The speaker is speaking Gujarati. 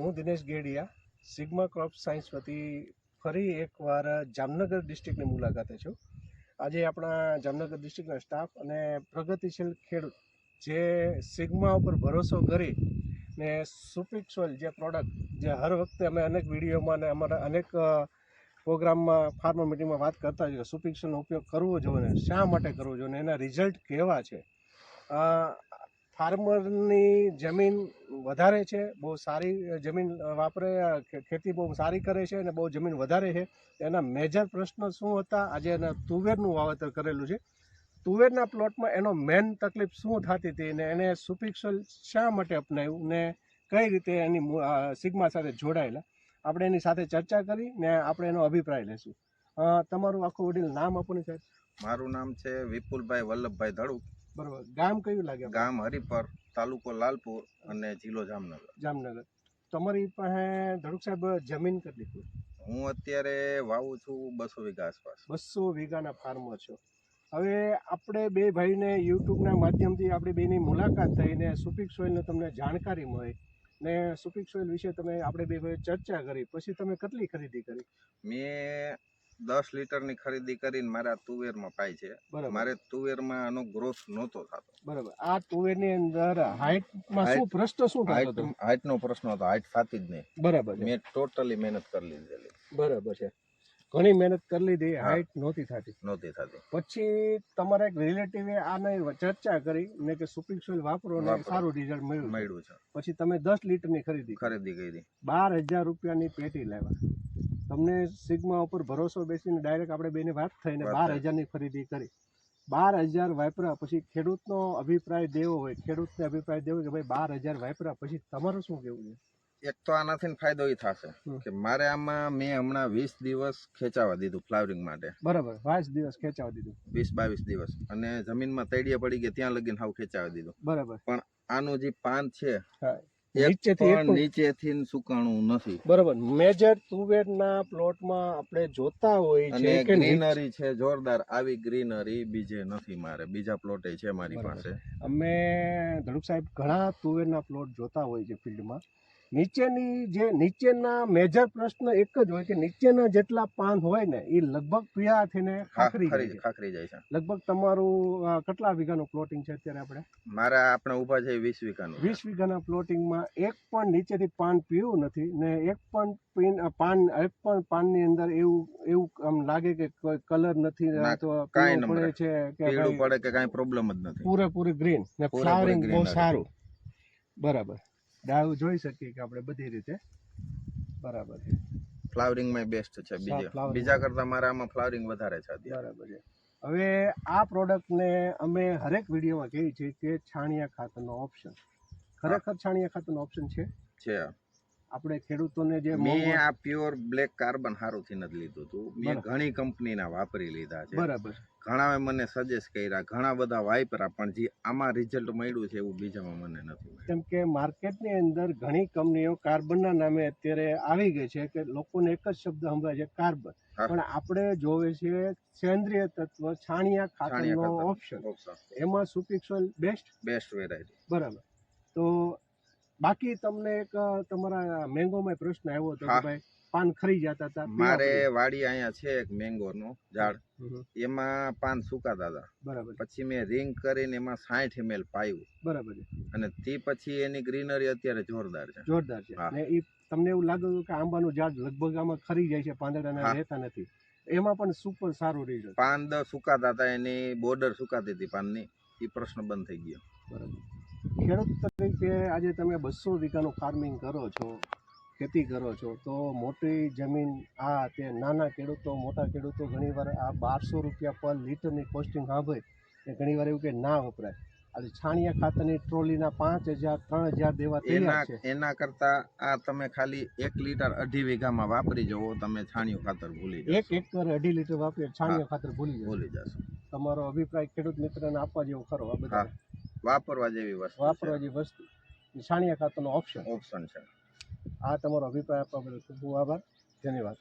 હું Dinesh Gediya, Sigma crop science વતી ફરી એકવાર જામનગર ડિસ્ટ્રિક્ટની મુલાકાતે છું. આજે આપણા જામનગર ડિસ્ટ્રિક્ટના સ્ટાફ અને પ્રગતિશીલ ખેડૂત જે સિગ્મા ઉપર ભરોસો કરી ને સુપિક જે પ્રોડક્ટ જે હર વખતે અમે અનેક વિડીયોમાં અને અમારા અનેક પ્રોગ્રામમાં ફાર્મર મિટિંગમાં વાત કરતા હોય કે ઉપયોગ કરવો જોઈએ શા માટે કરવો જોઈએ એના રિઝલ્ટ કેવા છે? ફાર્મરની જમીન વધારે છે, બહુ સારી જમીન વાપરે ખેતી બહુ સારી કરે છે અને બહુ જમીન વધારે છે. એના મેજર પ્રશ્ન શું હતા? આજે એના તુવેરનું વાવેતર કરેલું છે. તુવેરના પ્લોટમાં એનો મેન તકલીફ શું થતી હતી ને એને સુપિક્સલ શા માટે અપનાવ્યું ને કઈ રીતે એની સિગ્મા સાથે જોડાયેલા? આપણે એની સાથે ચર્ચા કરી ને આપણે એનો અભિપ્રાય લેશું. તમારું આખું વડીલ નામ આપો ને સાહેબ? મારું નામ છે વિપુલભાઈ વલ્લભભાઈ ધડુક. બરોબર. ગામ કયું લાગે ગામ હરિપર તાલુકો લાલપુર અને જિલ્લો જામનગર. જામનગર. તમારી પાસે ધડુક સાહેબ જમીન કેટલી છે હું અત્યારે વાવું છું બસો વીઘા આસપાસ. બસો વીઘાના ફાર્મમાં છો. હવે આપણે બે ભાઈને યુટ્યુબના માધ્યમથી આપણી બેની મુલાકાત થઈને સુપિક સોઇલને તમને જાણકારી મળી ને સુપિક સોઇલ વિશે તમે આપણે બે ભાઈ ચર્ચા કરી. પછી તમે કેટલી ખરીદી કરી? મેં દસ લીટરની ખરીદી કરીને મારા તુવેરમાં પાય છે. મારે તુવેરમાં આનો ગ્રોથ નહોતો થતો. બરાબર. આ તુવેરની અંદર હાઇટમાં શું પ્રશ્ન શું થતો હાઇટનો પ્રશ્ન હતો. હાઇટ થતી જ નહીં. બરાબર મેં ટોટલી મહેનત કરી લીધેલી. બરાબર છે. ઘણી મહેનત કરી લીધી. હાઈટ નહોતી થતી. નહોતી થતી. પછી તમારા એક રિલેટિવે આને ચર્ચા કરી. મેં કે સુપિંગ સોઇલ વાપરો ને સારું રિઝલ્ટ મળ્યું. મળ્યું છે. પછી તમે દસ લીટરની ખરીદી. ખરીદી કરી. બાર હજાર રૂપિયાની પેટી લાવ્યા. તમને સિગ્મા ઉપર ભરોસો બેસીને ડાયરેક્ટ આપણે બેને વાત થઈને બાર હજારની ખરીદી કરી. બાર હજાર વાપરા પછી ખેડૂતનો અભિપ્રાય દેવો હોય ખેડૂતને અભિપ્રાય દેવો કે ભાઈ બાર હજાર વાપરા પછી તમારું શું કેવું છે? એક તો આનાથી ફાયદો એ થશે કે મારે આમાં મેં હમણાં વીસ દિવસ ખેંચાવા દીધું ફ્લાવરિંગ માટે. બરાબર વાસ દિવસ ખેંચાવા દીધું. વીસ બાવીસ દિવસ. અને જમીનમાં તૈડીએ પડી ગયા ત્યાં લગીને હાવ ખેંચાવી દીધું. બરાબર. પણ આનું જે પાન છે નીચેથી પણ પણ- નીચેથી સુકાણું નથી. બરોબર. મેજર તુવેરના પ્લોટમાં આપણે જોતા હોય છે કે ગ્રીનરી છે જોરદાર. આવી ગ્રીનરી બીજે નથી મારે. બીજા પ્લોટે છે મારી પાસે. અમે ધડુક સાહેબ ઘણા તુવેરના પ્લોટ જોતા હોય છે ફિલ્ડમાં. નીચેની જે નીચેના મેજર પ્રશ્ન એક જ હોય કે નીચેના જેટલા પાન હોય ને એ લગભગ પીળા થઈને ખાખરી જાય છે. ખાખરી જાય છે. લગભગ તમારું કેટલા વીઘાનું પ્લોટિંગ છે અત્યારે આપણે? મારા આપણે ઊભા છે વીસ વીઘાનું વીસ વીઘાના પ્લોટિંગમાં એક પણ નીચેથી પાન પીવું નથી ને એક પણ પીન પાન એક પણ પાનની અંદર એવું એવું આમ લાગે કે કોઈ કલર નથી તો કાંઈ પડે છે કે પડે કે કાંઈ પ્રોબ્લેમ જ નથી. પૂરેપૂરી ગ્રીન ને ફ્લાવરિંગ બહુ સારું. બરાબર. ડાવ જોઈ શકીએ કે આપણે બધી રીતે. બરાબર છે. ફ્લાવરિંગમાં બેસ્ટ છે બીજે. બીજા કરતા મારા આમાં ફ્લાવરિંગ વધારે છે બરાબર છે. હવે આ પ્રોડક્ટને અમે હરેક વિડીયોમાં કહીએ છીએ કે છાણિયા ખાતરનો ઓપ્શન ખરેખર છાણિયા ખાતરનો ઓપ્શન છે? છે આપણે ખેડૂતોને જે મેં આ પ્યોર બ્લેક કાર્બન હારોથી થી નથી લીધું હતું મેં ઘણી કંપનીના વાપરી લીધા છે. બરાબર. ઘણાએ મને સજેસ્ટ કર્યા ઘણા બધા વાપરા પણ જે આમાં રિઝલ્ટ મળ્યું છે એવું બીજામાં મને નથી કેમ કે માર્કેટની અંદર ઘણી કંપનીઓ કાર્બનના નામે અત્યારે આવી ગઈ છે કે લોકોને એક જ શબ્દ સંભળાય છે કાર્બન પણ આપણે જોવે છે સેન્દ્રિય તત્વ છાણિયા ખાતરનો ઓપ્શન ઓપ્શન એમાં સુપિક સોઇલ બેસ્ટ બેસ્ટ વેરાયટી બરાબર. તો બાકી તમને એક તમારા મેંગોમાં પ્રશ્ન આવ્યો હતો કે ભાઈ પાન ખરી જતા હતા? મારે વાડી અહીંયા છે એક મેંગો નો ઝાડ. એમાં પાન સુકાતા હતા. બરાબર. પછી મેં રિંગ કરીને એમાં સાઠ એમએલ પાયું. બરાબર અને તે પછી એની ગ્રીનરી અત્યારે જોરદાર છે. જોરદાર છે. અને એ તમને એવું લાગ્યું કે આંબાનું ઝાડ લગભગ આમાં ખરી જાય છે પાંદડાના રહેતા નથી. એમાં પણ સુપર સારું રિઝલ્ટ પાન સુકાતા હતા એની બોર્ડર સુકાતી હતી પાનની. એ પ્રશ્ન બંધ થઈ ગયો. બરાબર. ખેડૂત તરીકે આજે તમે બસો વીઘાનું ફાર્મિંગ કરો છો ખેતી કરો છો તો મોટી જમીન આ તે નાના ખેડૂતો મોટા ખેડૂતો ઘણીવાર આ બારસો રૂપિયા પર લીટરની કોસ્ટિંગ સાંભળે. એ ઘણીવાર એવું કે ના વપરાય. આજે છાણિયા ખાતરની ટ્રોલીના પાંચ હજાર ત્રણ હજાર દેવા એના એના કરતા આ તમે ખાલી એક લીટર અઢી વીઘામાં વાપરી જવો તમે છાણિયું ખાતર ભૂલી એક એકર અઢી લીટર વાપરી છાણિયું ખાતર ભૂલી ભૂલી જશો. તમારો અભિપ્રાય ખેડૂત મિત્રને આપવા જેવો ખરો આ બધા. વાપરવા જેવી વસ્તુ વાપરવા જેવી વસ્તુ. છાણિયા ખાતરનો ઓપ્શન ઓપ્શન છે. આ તમારો અભિપ્રાય આપવા બદલ ખૂબ ખૂબ આભાર. ધન્યવાદ.